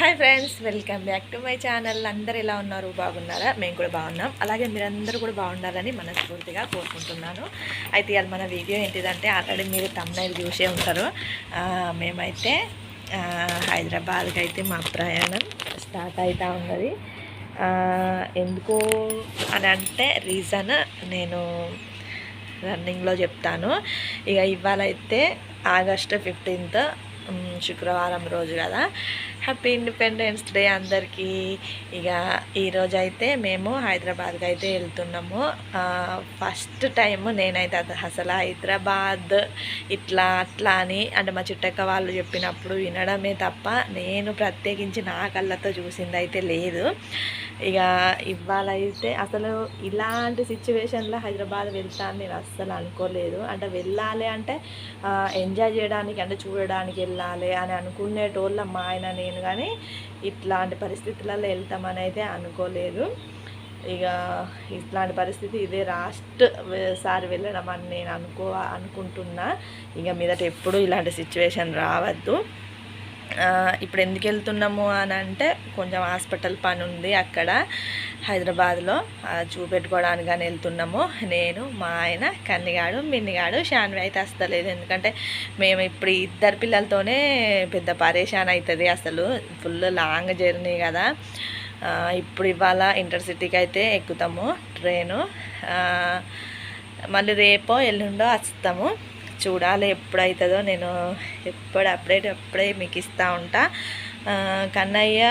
Hi friends welcome back to my channel అందరు ఎలా ఉన్నారు? బాగున్నారా? మేము కూడా బాగున్నాం. అలాగే మీరందరూ కూడా బాగుండాలని మనస్ఫూర్తిగా కోరుకుంటున్నాను. అయితే ఇవాళ మన వీడియో ఏంటిదంటే ఆల్రెడీ మీరు తమ్నైల్ చూసే ఉంటారు. మేమైతే హైదరాబాద్కి అయితే మా ప్రయాణం స్టార్ట్ అవుతూ ఉన్నది. ఎందుకు అని అంటే రీజన్ నేను రన్నింగ్లో చెప్తాను. ఇక ఇవాళ అయితే ఆగస్టు ఫిఫ్టీన్త్ శుక్రవారం రోజు కదా. హ్యాపీ ఇండిపెండెన్స్ డే అందరికీ. ఇక ఈరోజు అయితే మేము హైదరాబాద్కి అయితే వెళ్తున్నాము. ఫస్ట్ టైం నేనైతే అది అసలు హైదరాబాద్ ఇట్లా అట్లా అని అంటే మా చుట్టక్క వాళ్ళు చెప్పినప్పుడు వినడమే తప్ప నేను ప్రత్యేకించి నా కళ్ళతో చూసింది అయితే లేదు. ఇక ఇవ్వాలైతే అసలు ఇలాంటి సిచ్యువేషన్లో హైదరాబాద్ వెళ్తాను నేను అస్సలు అనుకోలేదు. అంటే వెళ్ళాలి అంటే ఎంజాయ్ చేయడానికి అంటే చూడడానికి వెళ్ళాలి అని అనుకునేటోళ్ళ మా ఆయన నేను కానీ ఇట్లాంటి పరిస్థితులలో వెళ్తామని అయితే అనుకోలేదు. ఇక ఇట్లాంటి పరిస్థితి ఇదే లాస్ట్ సారి వెళ్ళడం అని నేను అనుకో అనుకుంటున్నా. ఇక మీదట ఎప్పుడు ఇలాంటి సిచ్యువేషన్ రావద్దు. ఇప్పుడు ఎందుకు వెళ్తున్నాము అని అంటే కొంచెం హాస్పిటల్ పని ఉంది అక్కడ హైదరాబాద్లో. చూపెట్టుకోవడానికి వెళ్తున్నాము. నేను మా ఆయన కన్నిగాడు మిన్నిగాడు షాన్వి అయితే వస్తలేదు ఎందుకంటే మేము ఇప్పుడు ఇద్దరు పిల్లలతోనే పెద్ద పరేషాన్ అవుతుంది అసలు. ఫుల్ లాంగ్ జర్నీ కదా. ఇప్పుడు ఇవాళ ఇంటర్సిటీకి అయితే ఎక్కుతాము ట్రైను. మళ్ళీ రేపో ఎల్లుండో వస్తాము. చూడాలి ఎప్పుడవుతుందో నేను ఎప్పుడు అప్డేట్ అప్పుడే మీకు ఇస్తూ ఉంటా. కన్నయ్య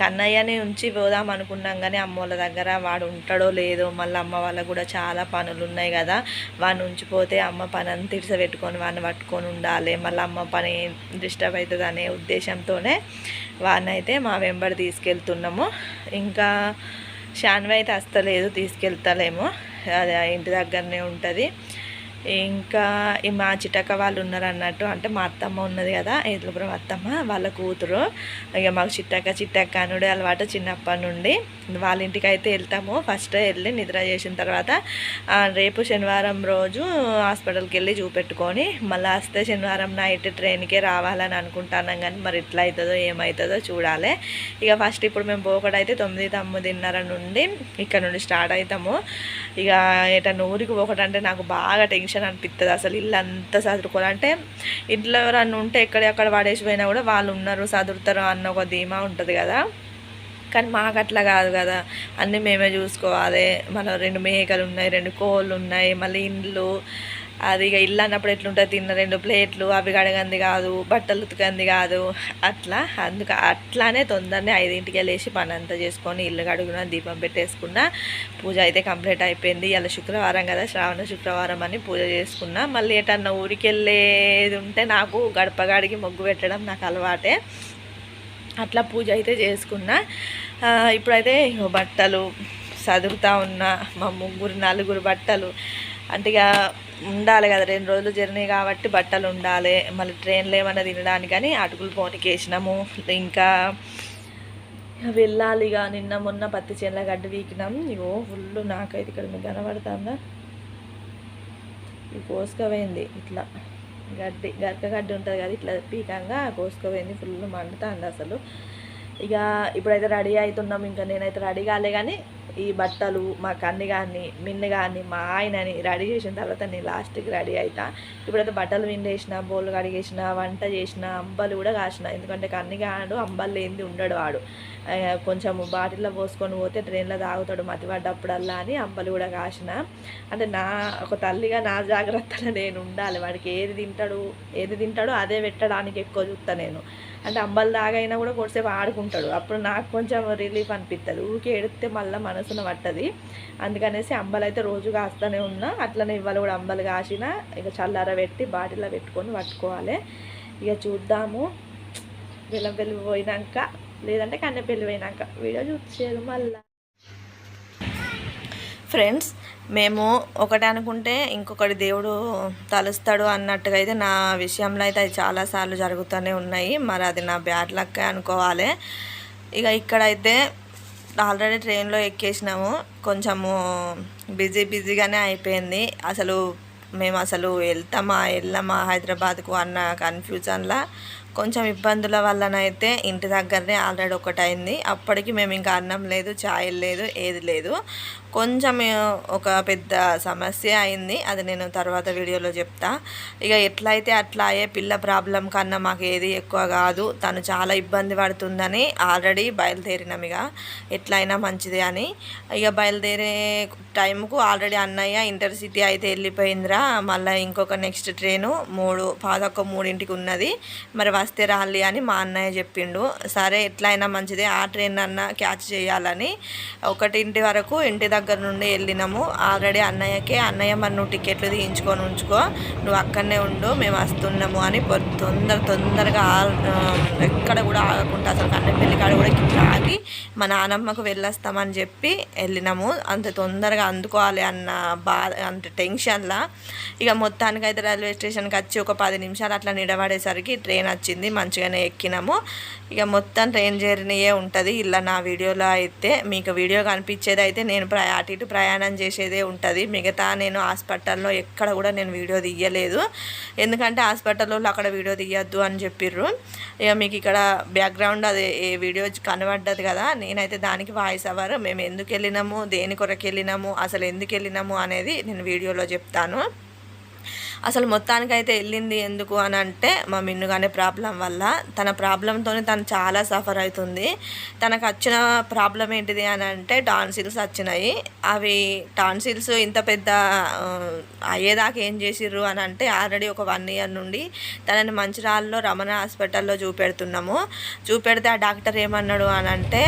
కన్నయ్యని ఉంచి పోదాం అనుకున్నాం కానీ అమ్మ వాళ్ళ దగ్గర వాడు ఉంటాడో లేదో మళ్ళీ అమ్మ వాళ్ళకు కూడా చాలా పనులు ఉన్నాయి కదా. వాడిని ఉంచిపోతే అమ్మ పని అంతా ఇడిస పెట్టుకొని వాడిని పట్టుకొని ఉండాలి. మళ్ళీ అమ్మ పని డిస్టర్బ్ అవుతుంది అనే ఉద్దేశంతోనే వాడిని అయితే మా వెంబడి తీసుకెళ్తున్నాము. ఇంకా శాన్వి అయితే అస్తలేదు తీసుకెళ్తలేము. అది ఇంటి దగ్గరనే ఉంటుంది. ఇంకా ఈ మా చిటక వాళ్ళు ఉన్నారు అన్నట్టు అంటే మా అత్తమ్మ ఉన్నది కదా ఏదులపురం అత్తమ్మ వాళ్ళ కూతురు. ఇక మాకు చిట్టక్క చిట్టక్క అనుడే అలవాటు చిన్నప్పటి నుండి. వాళ్ళ ఇంటికి అయితే వెళ్తాము. ఫస్ట్ వెళ్ళి నిద్ర చేసిన తర్వాత రేపు శనివారం రోజు హాస్పిటల్కి వెళ్ళి చూపెట్టుకొని మళ్ళీ వస్తే శనివారం నైట్ ట్రైన్కే రావాలని అనుకుంటున్నాం కానీ మరి ఎట్లా అవుతుందో ఏమవుతుందో చూడాలి. ఇక ఫస్ట్ ఇప్పుడు మేము పోకడైతే తొమ్మిది తొమ్మిదిన్నర నుండి ఇక్కడ నుండి స్టార్ట్ అవుతాము ఇక ఎట నూరికి పోకడంటే నాకు బాగా టెన్షన్ అనిపిస్తుంది అసలు ఇల్లు అంతా అంటే ఇంట్లో ఎవరన్నా ఉంటే ఎక్కడెక్కడ పడేసి పోయినా కూడా వాళ్ళు ఉన్నారు సదురుతారు అన్న ఒక ధీమా ఉంటుంది కదా. కానీ మాకు అట్లా కాదు కదా. అన్నీ మేమే చూసుకోవాలి. మన రెండు మేకలు ఉన్నాయి రెండు కోళ్ళు ఉన్నాయి మళ్ళీ ఇండ్లు అది ఇక ఇల్లు అన్నప్పుడు ఎట్లుంటుంది? తిన్న రెండు ప్లేట్లు అవి కడగంది కాదు బట్టలు ఉతకంది కాదు. అట్లా అందుకు అట్లానే తొందరనే ఐదింటికి వెళ్ళేసి పని అంతా చేసుకొని ఇల్లు కడుగున దీపం పెట్టేసుకున్నా పూజ అయితే కంప్లీట్ అయిపోయింది. ఇలా శుక్రవారం కదా శ్రావణ శుక్రవారం అని పూజ చేసుకున్నా. మళ్ళీ ఎటన్నా ఊరికి వెళ్ళేది ఉంటే నాకు గడపగాడికి మొగ్గు ముగ్గు పెట్టడం నాకు అలవాటే. అట్లా పూజ అయితే చేసుకున్నా. ఇప్పుడైతే బట్టలు చదువుతా ఉన్నా. మా ముగ్గురు నలుగురు బట్టలు. అంటే ఇక ఉండాలి కదా రెండు రోజులు జర్నీ కాబట్టి బట్టలు ఉండాలి మళ్ళీ ట్రైన్లో ఏమైనా తినడానికి కానీ అటుకులు పోనీకి వేసినాము ఇంకా వెళ్ళాలి ఇక నిన్న మొన్న పత్తి చేనుల గడ్డ వీకినాం. ఇగో ఫుల్ నాకైతే ఇక్కడ మీకు కనబడుతుందా? ఇది కోసుకపోయింది ఇట్లా. గడ్డి గరక గడ్డి ఉంటుంది కదా ఇట్లా పీకంగా కోసుకపోయింది ఫుల్ మండుతుంది అసలు. ఇక ఇప్పుడైతే రెడీ అవుతున్నాం ఇంకా నేనైతే రెడీ కాలే కానీ ఈ బట్టలు మా కన్ని కానీ మిన్ను కానీ మా ఆయనని రెడీ చేసిన తర్వాత నేను లాస్ట్కి రెడీ అవుతా ఇప్పుడైతే బట్టలు విండేసిన బోళ్ళు కడిగేసిన వంట చేసిన అంబలు కూడా కాసిన. ఎందుకంటే కన్ని కాడు అంబలు లేనిది ఉండడు వాడు. కొంచెము బాటిల్లో పోసుకొని పోతే ట్రైన్లో తాగుతాడు మతిపడ్డప్పుడల్లా అని అంబలు కూడా కాసిన. అంటే నా ఒక తల్లిగా నా జాగ్రత్తలో నేను ఉండాలి. వాడికి ఏది తింటాడు ఏది తింటాడో అదే పెట్టడానికి ఎక్కువ చూస్తా నేను. అంటే అంబలు దాగైనా కూడా కొద్దిసేపు ఆడుకుంటాడు. అప్పుడు నాకు కొంచెం రిలీఫ్ అనిపిస్తుంది ఊరికే ఎడితే మళ్ళీ మనసును పట్టది. అందుకనేసి అంబలు అయితే రోజు కాస్తూనే ఉన్నా. అట్లనే ఇవాళ కూడా అంబలు కాసిన. ఇక చల్లార పెట్టి బాటిల్లో పెట్టుకొని పట్టుకోవాలి. ఇక చూద్దాము. విలంపెల్లి వెళ్ళిపోయినాక లేదంటే కన్నెపల్లి పోయినాక. వీడియో చూసేది మళ్ళీ. ఫ్రెండ్స్ మేము ఒకటి అనుకుంటే ఇంకొకటి దేవుడు తలుస్తాడు అన్నట్టుగా అయితే నా విషయంలో అయితే అది చాలాసార్లు జరుగుతూనే ఉన్నాయి. మరి అది నా బ్యాడ్ లక్ అనుకోవాలి. ఇక ఇక్కడైతే ఆల్రెడీ ట్రైన్లో ఎక్కేసినాము. కొంచెము బిజీ బిజీగానే అయిపోయింది. అసలు మేము అసలు వెళ్తామా వెళ్ళామా హైదరాబాద్కు అన్న కన్ఫ్యూజన్లా కొంచెం ఇబ్బందుల వల్లనైతే ఇంటి దగ్గరనే ఆల్రెడీ ఒకటి అయింది అప్పటికి మేము ఇంకా అన్నం లేదు ఛాయ్ లేదు ఏది లేదు. కొంచెం ఒక పెద్ద సమస్య అయింది. అది నేను తర్వాత వీడియోలో చెప్తా. ఇక ఎట్లయితే అట్లా అయ్యే పిల్ల ప్రాబ్లం కన్నా మాకు ఏది ఎక్కువ కాదు. తను చాలా ఇబ్బంది పడుతుందని ఆల్రెడీ బయలుదేరినాం ఇక. ఎట్లయినా మంచిదే అని. ఇక బయలుదేరే టైంకు ఆల్రెడీ అన్నయ్య ఇంటర్సిటీ అయితే వెళ్ళిపోయిందిరా. మళ్ళీ ఇంకొక నెక్స్ట్ ట్రైను మూడు పాదొక్క మూడింటికి ఉన్నది. మరి వస్తే రాలి అని మా అన్నయ్య చెప్పిండు. సరే ఎట్లయినా మంచిదే. ఆ ట్రైన్ అన్న క్యాచ్ చేయాలని. ఒకటింటి వరకు ఇంటి దగ్గర నుండి వెళ్ళినాము. ఆల్రెడీ అన్నయ్యకే అన్నయ్య మరి నువ్వు టికెట్లు తీయించుకొని ఉంచుకో. నువ్వు అక్కడనే ఉండు మేము వస్తున్నాము అని తొందర తొందరగా ఆ- ఎక్కడ కూడా ఆగకుండా అసలు కన్నెపల్లి కాడ కూడా ఇట్లా ఆగి మా నానమ్మకు వెళ్ళొస్తామని చెప్పి వెళ్ళినాము. అంత తొందరగా అందుకోవాలి అన్న బాధ అంటే టెన్షన్లా. ఇక మొత్తానికి అయితే రైల్వే స్టేషన్కి వచ్చి ఒక పది నిమిషాలు అట్లా నిలబడేసరికి ట్రైన్ వచ్చింది. మంచిగానే ఎక్కినాము. ఇక మొత్తం ట్రైన్ జర్నీయే ఉంటుంది. ఇలా నా వీడియోలో అయితే మీకు వీడియో కనిపించేది అయితే నేను ప్రయా అటు ఇటు ప్రయాణం చేసేదే ఉంటుంది. మిగతా నేను హాస్పిటల్లో ఎక్కడ కూడా నేను వీడియో తీయలేదు. ఎందుకంటే హాస్పిటల్లో అక్కడ వీడియో తీయద్దు అని చెప్పిర్రు. ఇక మీకు ఇక్కడ బ్యాక్గ్రౌండ్ అది ఏ వీడియో కనబడ్డది కదా నేనైతే దానికి వాయిస్ అవర్ మేము ఎందుకు వెళ్ళినాము దేని కొరకు వెళ్ళినాము అసలు ఎందుకు వెళ్ళినాము అనేది నేను వీడియోలో చెప్తాను. అసలు మొత్తానికైతే వెళ్ళింది ఎందుకు అని అంటే మా మిన్నుగానే ప్రాబ్లం వల్ల. తన ప్రాబ్లంతోనే తను చాలా సఫర్ అవుతుంది. తనకు వచ్చిన ప్రాబ్లం ఏంటిది అని అంటే టాన్సిల్స్ వచ్చినాయి. అవి టాన్సిల్స్ ఇంత పెద్ద అయ్యేదాకా ఏం చేసిర్రు అని అంటే ఆల్రెడీ ఒక వన్ ఇయర్ నుండి తనని మంచిరాల్లో రమణ హాస్పిటల్లో చూపెడుతున్నాము. చూపెడితే ఆ డాక్టర్ ఏమన్నాడు అని అంటే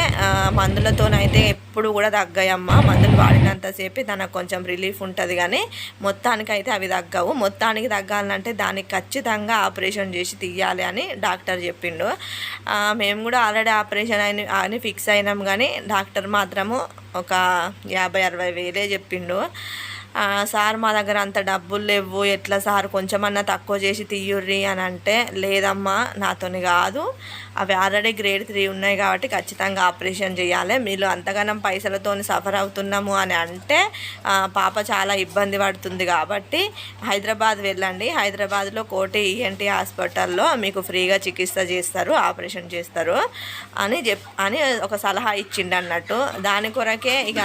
మందులతోనైతే ఎప్పుడు కూడా తగ్గాయమ్మ. మందులు వాడినంతసేపే తనకు కొంచెం రిలీఫ్ ఉంటుంది కానీ మొత్తానికి అయితే అవి తగ్గవు. మొత్తానికి తగ్గాలంటే దానికి ఖచ్చితంగా ఆపరేషన్ చేసి తీయాలి అని డాక్టర్ చెప్పిండు. మేము కూడా ఆల్రెడీ ఆపరేషన్ అయిన అని ఫిక్స్ అయినాం కానీ డాక్టర్ మాత్రము ఒక యాభై అరవై వేలే చెప్పిండు. సార్ మా దగ్గర అంత డబ్బులు లేవు. ఎట్లా సార్? కొంచెమన్నా తక్కువ చేసి తీయుర్రి అని అంటే లేదమ్మా నాతోని కాదు. అవి ఆల్రెడీ గ్రేడ్ త్రీ ఉన్నాయి కాబట్టి ఖచ్చితంగా ఆపరేషన్ చేయాలి. మీరు అంతగానం పైసలతో సఫర్ అవుతున్నాము అని అంటే పాప చాలా ఇబ్బంది పడుతుంది కాబట్టి హైదరాబాద్ వెళ్ళండి. హైదరాబాద్లో కోటి ఈఎన్టీ హాస్పిటల్లో మీకు ఫ్రీగా చికిత్స చేస్తారు ఆపరేషన్ చేస్తారు అని చెప్ అని ఒక సలహా ఇచ్చిండు అన్నట్టు. దాని కొరకే ఇక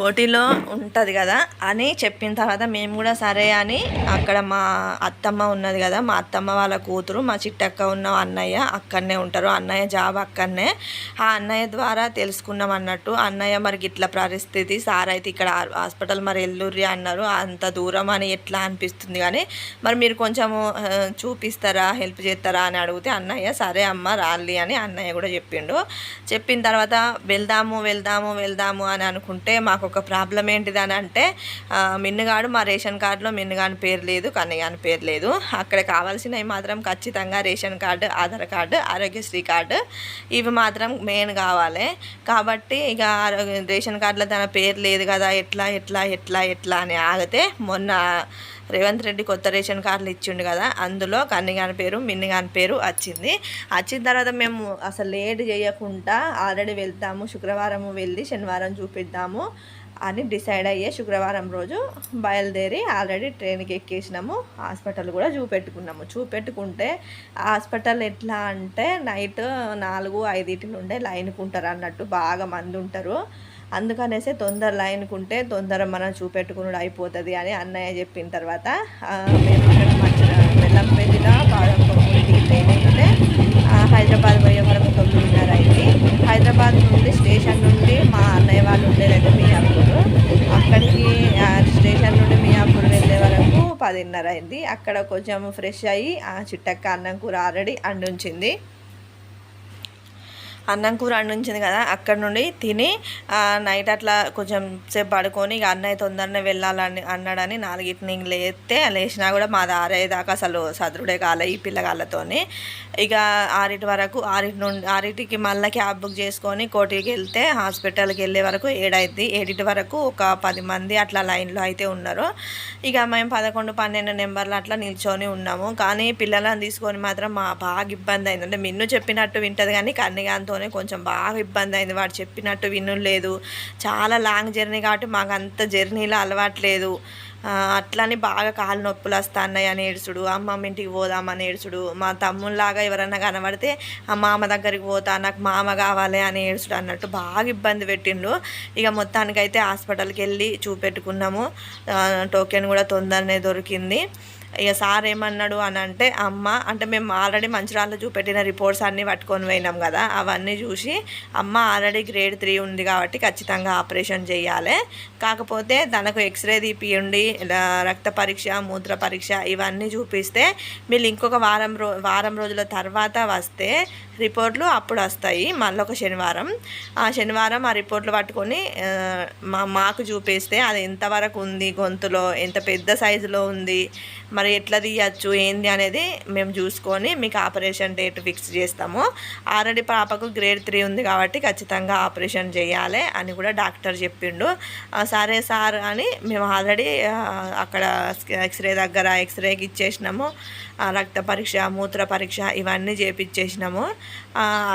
కోటిలో ఉంటుంది కదా అని చెప్పిన తర్వాత మేము కూడా సరే అని అక్కడ మా అత్తమ్మ ఉన్నది కదా మా అత్తమ్మ వాళ్ళ కూతురు మా చిట్టక్క ఉన్న అన్నయ్య అక్కడనే ఉంటారు. అన్నయ్య జాబ్ అక్కడనే. ఆ అన్నయ్య ద్వారా తెలుసుకున్నాం అన్నట్టు. అన్నయ్య మరి ఇట్లా పరిస్థితి సార్ అయితే ఇక్కడ హాస్పిటల్ మరి ఎల్లుర్రి అన్నారు. అంత దూరం అని ఎట్లా అనిపిస్తుంది కానీ మరి మీరు కొంచెము చూపిస్తారా హెల్ప్ చేస్తారా అని అడిగితే అన్నయ్య సరే అమ్మ రాలి అని అన్నయ్య కూడా చెప్పిండు. చెప్పిన తర్వాత వెళ్దాము వెళ్దాము వెళ్దాము అని అనుకుంటే మాకు ఒక ప్రాబ్లం ఏంటిది అని అంటే మిన్నగాడు మిన్నుగాడు మా రేషన్ కార్డులో మిన్నుగాని పేరు లేదు కన్నయ్య పేరు లేదు. అక్కడ కావాల్సినవి మాత్రం ఖచ్చితంగా ration card Aadhaar card Aarogyasri card ఇవి మాత్రం మెయిన్ కావాలి. కాబట్టి ఇక ఆరోగ్య- రేషన్ కార్డులో తన పేరు లేదు కదా ఎట్లా ఎట్లా ఎట్లా ఎట్లా అని ఆగితే మొన్న రేవంత్ రెడ్డి కొత్త రేషన్ కార్డులు ఇచ్చిండు కదా అందులో కన్నిగాని పేరు మిన్నిగాని పేరు వచ్చింది. వచ్చిన తర్వాత మేము అసలు లేట్ చేయకుండా ఆల్రెడీ వెళ్తాము శుక్రవారం వెళ్ళి శనివారం చూపిద్దాము. అని డిసైడ్ అయ్యే శుక్రవారం రోజు బయలుదేరి ఆల్రెడీ ట్రైన్కి ఎక్కేసినాము. హాస్పిటల్ కూడా చూపెట్టుకున్నాము. చూపెట్టుకుంటే హాస్పిటల్ ఎట్లా అంటే నైట్ నాలుగు ఐదింటి నుండే లైన్కి ఉంటారు అన్నట్టు బాగా మంది ఉంటారు. అందుకనేసి తొందర లైన్కుంటే తొందర మనం చూపెట్టుకున్నాడు అయిపోతుంది అని అన్నయ్య చెప్పిన తర్వాత మేము ఇక్కడ మంచి ట్రైన్ అయితే హైదరాబాద్ పోయే వరకు తొమ్మిదిన్నర అయింది. హైదరాబాద్ నుండి స్టేషన్ నుండి మా అన్నయ్య వాళ్ళు ఉండేదైతే మియాపూర్. అక్కడికి స్టేషన్ నుండి మియాపూర్ వెళ్ళే వరకు పదిన్నర అయింది. అక్కడ కొంచెం ఫ్రెష్ అయ్యి ఆ చిట్టక్క అన్నం కూర ఆల్రెడీ అండుంచింది అన్నం కూర అండించింది కదా అక్కడ నుండి తిని నైట్ అట్లా కొంచెం సేపు పడుకొని ఇక అన్నయ్య తొందరనే వెళ్ళాలని అన్నాడని నాలుగింటిని లేస్తే లేచినా కూడా మాది ఆరేదాకా అసలు సదరుడే కాలే ఈ పిల్లగాళ్ళతోని ఇక ఆరింటి వరకు ఆరింటి నుండి ఆరింటికి మళ్ళీ క్యాబ్ బుక్ చేసుకొని కోటికి వెళ్తే హాస్పిటల్కి వెళ్ళే వరకు ఏడైంది ఏడింటి వరకు ఒక పది మంది అట్లా లైన్లో అయితే ఉన్నారు. ఇక మేము పదకొండు పన్నెండు నెంబర్లు అట్లా నిల్చొని ఉన్నాము. కానీ పిల్లలను తీసుకొని మాత్రం మా బాగా ఇబ్బంది అయింది. అంటే మిన్ను చెప్పినట్టు వింటది కానీ కన్నిగాంతోనే కొంచెం బాగా ఇబ్బంది అయింది వాడు చెప్పినట్టు వినలేదు చాలా లాంగ్ జర్నీ కాబట్టి మాకు అంత జర్నీలో అలవాట్లేదు. అట్లని బాగా కాళ్ళు నొప్పులు వస్తున్నాయి అని ఏడుచుడు అమ్మమ్మ ఇంటికి పోదామని ఏడుచుడు మా తమ్ముళ్ళలాగా ఎవరన్నా కనబడితే ఆ మామ దగ్గరికి పోతా నాకు మామ కావాలి అని ఏడుచుడు అన్నట్టు బాగా ఇబ్బంది పెట్టిండు. ఇక మొత్తానికైతే హాస్పిటల్కి వెళ్ళి చూపెట్టుకున్నాము టోకెన్ కూడా తొందరనే దొరికింది. ఇక సార్ ఏమన్నాడు అని అంటే అమ్మ అంటే మేము ఆల్రెడీ మంచిరాళ్ళు చూపెట్టిన రిపోర్ట్స్ అన్నీ పట్టుకొని పోయినాం కదా అవన్నీ చూసి అమ్మ ఆల్రెడీ గ్రేడ్ త్రీ ఉంది కాబట్టి ఖచ్చితంగా ఆపరేషన్ చేయాలి. కాకపోతే తనకు ఎక్స్రే తీపియండి ఉండి రక్త పరీక్ష మూత్ర పరీక్ష ఇవన్నీ చూపిస్తే మీరు ఇంకొక వారం రో వారం రోజుల తర్వాత వస్తే రిపోర్ట్లు అప్పుడు వస్తాయి. మళ్ళీ ఒక శనివారం. ఆ శనివారం ఆ రిపోర్ట్లు పట్టుకొని మా మాకు చూపిస్తే అది ఎంతవరకు ఉంది గొంతులో ఎంత పెద్ద సైజులో ఉంది మరి ఎట్లా తీయచ్చు ఏంది అనేది మేము చూసుకొని మీకు ఆపరేషన్ డేట్ ఫిక్స్ చేస్తాము. ఆల్రెడీ పాపకు గ్రేడ్ త్రీ ఉంది కాబట్టి ఖచ్చితంగా ఆపరేషన్ చేయాలి అని కూడా డాక్టర్ చెప్పిండు. సరే సార్ అని మేము ఆల్రెడీ అక్కడ ఎక్స్రే దగ్గర ఎక్స్రేకి ఇచ్చేసినాము. రక్త పరీక్ష మూత్ర పరీక్ష ఇవన్నీ చేపించేసినాము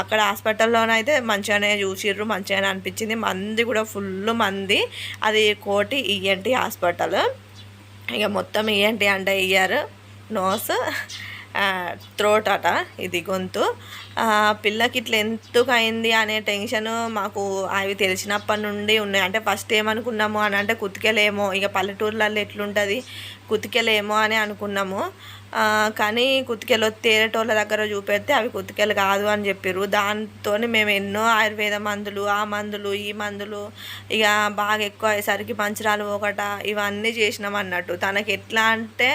అక్కడ హాస్పిటల్లోనైతే మంచిగానే చూసిర్రు మంచిగానే అనిపించింది. మంది కూడా ఫుల్ మంది. అది కోటి ఈఎన్టీ హాస్పిటల్. ఇక మొత్తం ఈఎన్టీ అంటే ఇయర్ నోస్ త్రోట్ అట ఇది గొంతు. పిల్లకి ఇట్లా ఎందుకు అయింది అనే టెన్షన్ మాకు అవి తెలిసినప్పటి నుండి ఉన్నాయి. అంటే ఫస్ట్ ఏమనుకున్నాము అని అంటే కుతికెలేమో. ఇక పల్లెటూర్లలో ఎట్లుంటుంది? కుతికెలేమో అని అనుకున్నాము. కానీ కుతికెలు తేరేటోళ్ళ దగ్గర చూపెడితే అవి కుతికెలు కాదు అని చెప్పారు దాంతో మేము ఎన్నో ఆయుర్వేద మందులు ఆ మందులు ఈ మందులు ఇక బాగా ఎక్కువ అయ్యేసరికి పంచరాలు ఒకట ఇవన్నీ చేసినాం అన్నట్టు. తనకి ఎట్లా అంటే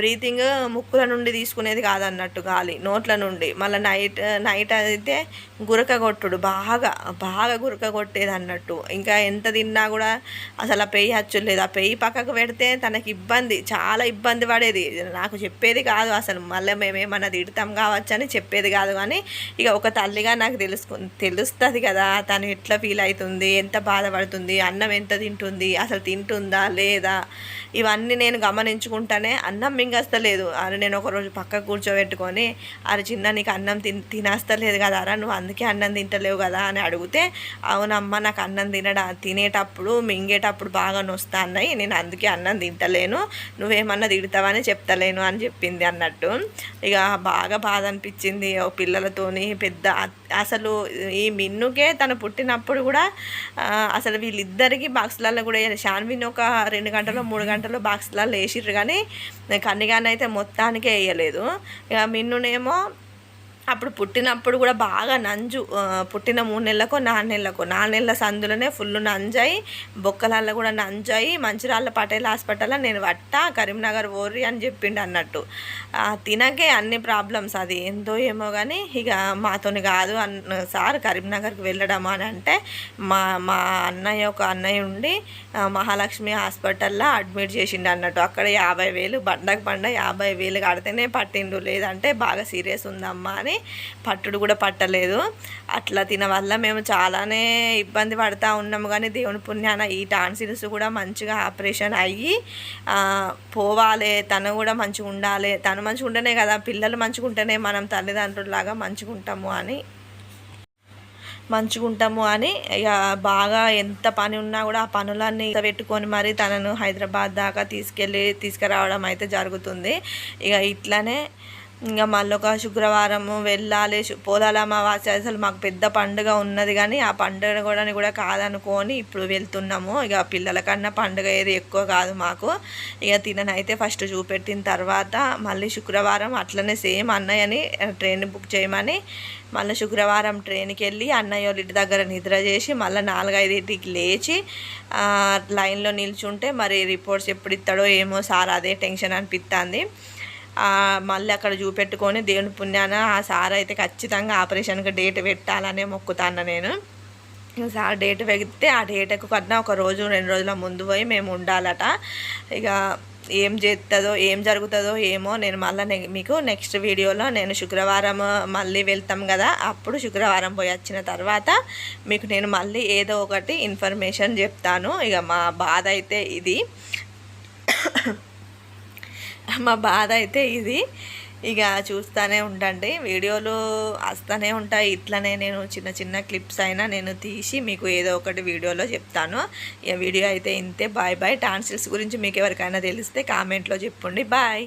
బ్రీతింగ్ ముక్కుల నుండి తీసుకునేది కాదన్నట్టు గాలి నోట్ల నుండి. మళ్ళీ నైట్ నైట్ అయితే గురక కొట్టుడు బాగా బాగా గురక కొట్టేది అన్నట్టు. ఇంకా ఎంత తిన్నా కూడా అసలు ఆ పెయ్యి హచ్చులేదు ఆ పెయ్యి పక్కకు పెడితే తనకి ఇబ్బంది చాలా ఇబ్బంది పడేది. నాకు చెప్పేది కాదు అసలు. మళ్ళీ మేమేమన్నా తిడతాం కావచ్చు అని చెప్పేది కాదు కానీ ఇక ఒక తల్లిగా నాకు తెలుసుకు తెలుస్తుంది కదా తను ఎట్లా ఫీల్ అవుతుంది ఎంత బాధపడుతుంది అన్నం ఎంత తింటుంది అసలు తింటుందా లేదా? ఇవన్నీ నేను గమనించుకుంటానే అన్నం మింగస్తలేదు అరే నేను ఒకరోజు పక్క కూర్చోబెట్టుకొని అరే చిన్న నీకు అన్నం తిన్ తినేస్తలేదు కదా అరా నువ్వు అందుకే అన్నం తింటలేవు కదా అని అడిగితే అవునమ్మా నాకు అన్నం తినడా తినేటప్పుడు మింగేటప్పుడు బాగా నొస్తాన్నాయి. నేను అందుకే అన్నం తింటలేను. నువ్వేమన్నా తిడతావని చెప్తలేను. అని అని చెప్పింది అన్నట్టు. ఇక బాగా బాధ అనిపించింది ఓ పిల్లలతోని పెద్ద అసలు ఈ మిన్నుకే తను పుట్టినప్పుడు కూడా అసలు వీళ్ళిద్దరికీ బాక్స్లలో కూడా వేయాలి షాన్విన్ ఒక రెండు గంటలు మూడు గంటలు బాక్స్లలో వేసిర్రు కానీ కన్నిగానైతే మొత్తానికే వేయలేదు. ఇక మిన్నునేమో అప్పుడు పుట్టినప్పుడు కూడా బాగా నంజు పుట్టిన మూడు నెలలకో నాలుగు నెలలకో. నాలుగు నెలల సందులోనే ఫుల్ నంజాయి బొక్కలల్లో కూడా నంజాయి మంచిరాళ్ళ పటేల్ హాస్పిటల్లో నేను వట్ట కరీంనగర్ ఓర్రి అని చెప్పిండు అన్నట్టు. తినకే అన్ని ప్రాబ్లమ్స్ అది. ఏందో ఏమో కానీ ఇక మాతోని కాదు అన్న సార్ కరీంనగర్కి వెళ్ళడం అని అంటే మా మా అన్నయ్య ఒక అన్నయ్య ఉండి మహాలక్ష్మి హాస్పిటల్లో అడ్మిట్ చేసిండు అన్నట్టు. అక్కడ యాభై వేలు బండకు బండ యాభై వేలు కడితేనే పట్టిండు. లేదంటే బాగా సీరియస్ ఉందమ్మా అని పట్టుడు కూడా పట్టలేదు. అట్లా తిన వల్ల మేము చాలానే ఇబ్బంది పడతా ఉన్నాము. కానీ దేవుని పుణ్యాన ఈ టాన్సిల్స్ కూడా మంచిగా ఆపరేషన్ అయ్యి పోవాలి. తను కూడా మంచిగా ఉండాలి. తను మంచిగా ఉంటేనే కదా పిల్లలు మంచిగా ఉంటేనే మనం తల్లిదండ్రులలాగా మంచిగా ఉంటాము అని. మంచిగా ఉంటాము అని. ఇక బాగా ఎంత పని ఉన్నా కూడా ఆ పనులన్నీ పెట్టుకొని మరి తనను హైదరాబాద్ దాకా తీసుకెళ్ళి తీసుకురావడం అయితే జరుగుతుంది. ఇక ఇట్లానే ఇంకా మళ్ళీ ఒక శుక్రవారము వెళ్ళాలి పోదాల అమావాస్య. అసలు మాకు పెద్ద పండుగ ఉన్నది కానీ ఆ పండుగ కూడా కూడా కాదనుకొని ఇప్పుడు వెళ్తున్నాము. ఇక పిల్లల కన్నా పండుగ ఏది ఎక్కువ కాదు మాకు. ఇక తిననైతే ఫస్ట్ చూపెట్టిన తర్వాత మళ్ళీ శుక్రవారం అట్లనే సేమ్ అన్నయ్యని ట్రైన్ బుక్ చేయమని మళ్ళీ శుక్రవారం ట్రైన్కి వెళ్ళి అన్నయ్య వాళ్ళ ఇంటి దగ్గర నిద్ర చేసి మళ్ళీ నాలుగైదింటికి లేచి లైన్లో నిల్చుంటే మరి రిపోర్ట్స్ ఎప్పుడు ఇస్తాడో ఏమో సార్ అదే టెన్షన్ అనిపిస్తుంది మళ్ళీ అక్కడ చూపెట్టుకొని దేవుని పుణ్యాన ఆ సార్ అయితే ఖచ్చితంగా ఆపరేషన్కి డేట్ పెట్టాలనే మొక్కుతాను నేను. సార్ డేట్ పెడితే ఆ డేట్కు కన్నా ఒక రోజు రెండు రోజుల ముందు పోయి మేము ఉండాలట. ఇక ఏం చేస్తుందో ఏం జరుగుతుందో ఏమో నేను మళ్ళీ మీకు నెక్స్ట్ వీడియోలో నేను శుక్రవారం మళ్ళీ వెళ్తాం కదా అప్పుడు శుక్రవారం పోయి వచ్చిన తర్వాత మీకు నేను మళ్ళీ ఏదో ఒకటి ఇన్ఫర్మేషన్ చెప్తాను. ఇక మా బాధ అయితే ఇది. మా బాధ అయితే ఇది. ఇక చూస్తూనే ఉండండి. వీడియోలు వస్తూనే ఉంటాయి. ఇట్లనే నేను చిన్న చిన్న క్లిప్స్ అయినా నేను తీసి మీకు ఏదో ఒకటి వీడియోలో చెప్తాను. ఈ వీడియో అయితే ఇంతే. Bye bye. టాన్సిల్స్ గురించి మీకు ఎవరికైనా తెలిస్తే కామెంట్లో చెప్పండి. బాయ్.